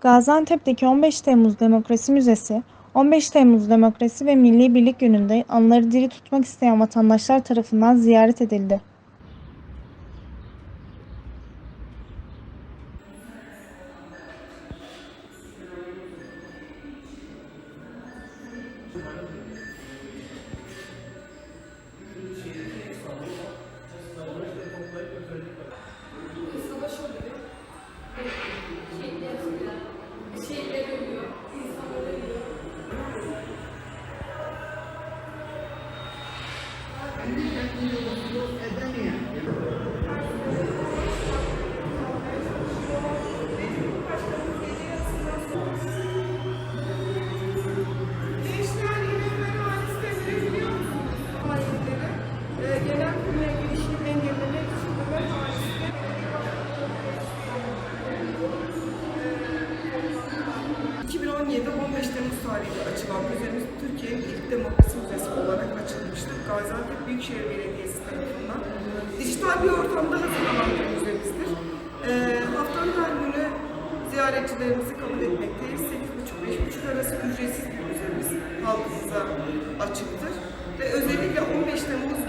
Gaziantep'teki 15 Temmuz Demokrasi Müzesi, 15 Temmuz Demokrasi ve Milli Birlik Günü'nde anıları diri tutmak isteyen vatandaşlar tarafından ziyaret edildi. Gençler yine e, 2017 15 Temmuz tarihinde açılan müzemiz Türkiye'nin ilk demokrasi açılmıştır. Gaziantep Büyükşehir Belediyesi tarafından. Dijital bir ortamda hazırlanan bir müzemizdir. Ee, haftanın her günü ziyaretçilerimizi kabul etmekteyiz. 8.30-5.30 arası ücretsiz bir müzemiz halkımıza açıktır. Ve özellikle 15 Temmuz